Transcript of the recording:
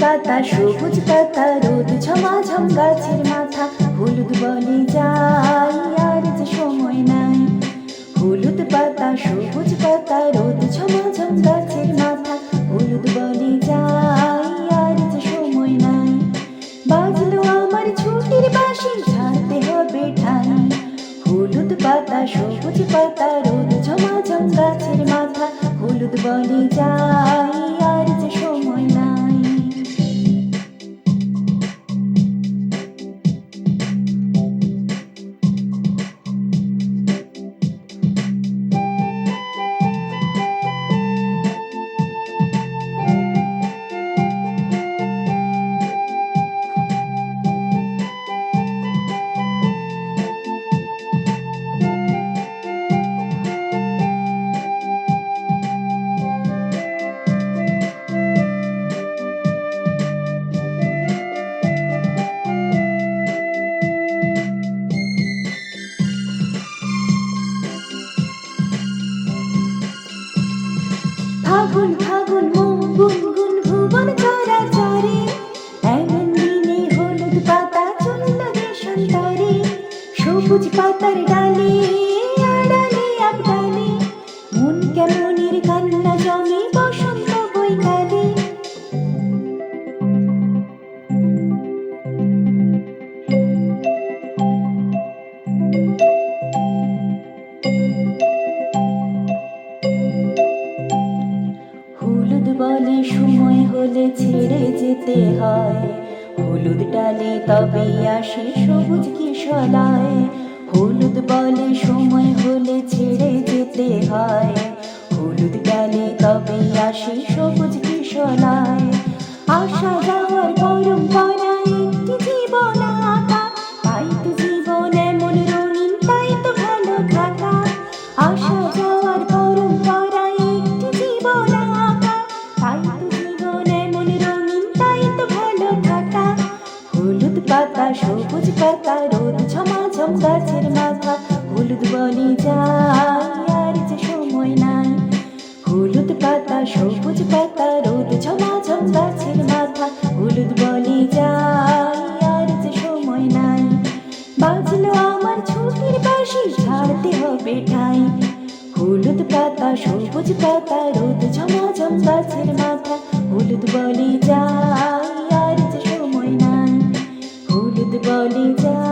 পাতা, সবুজ পাতা, রোদ ঝমাঝম গাছের মাথা, হলুদ বলে যাই, আর যে সময় নাই। হলুদ পাতা, সবুজ পাতা, রোদ ঝমাঝম গাছের মাথা, হলুদ বলে যাই, আর যে সময় নাই। বাজলো আমার ছুটির বাসি ছাড়তে হবে ঠাই। হলুদ পাতা, সবুজ পাতা, রোদ ঝমাঝম গাছের মাথা, হলুদ বলে যাই ফাগুন ফাগুন মুন গুনগুন ভুবন চরা চরে এমন দিনে হলুদ পাতা চলল দেশান্তরে সবুজ পাতার ডালে, আড়ালে আবডালে মন কেমনের কান্না জমে বসন্ত বৈকালে। হলুদ বলে সময় হলে ছেড়ে যেতে হয়। হলুদ ডালে তবে আসে সবুজ কিশলায়। হলুদ বলে সময় হলে ছেড়ে যেতে হয়। হলুদ ডালে তবে আসে সবুজ কিশলায়। আশা যাওয়ার পরম্পরা কাকা রোদ ঝমাঝম গাছের মাথা, হলুদ বলি যায়, আর যে সময় হলুদ পাতা, সবুজ পাতা, রোদ ঝমাঝম গাছের মাথা, হলুদ বনে যায়, আর যে সময় নাই। বাজলো আমার ছুটির বাসি ছাড়তে হবে ঠাই। হলুদ পাতা, সবুজ পাতা, রোদ ঝমাঝম গাছের মাথা, হলুদ বলি The goodbye, Lita.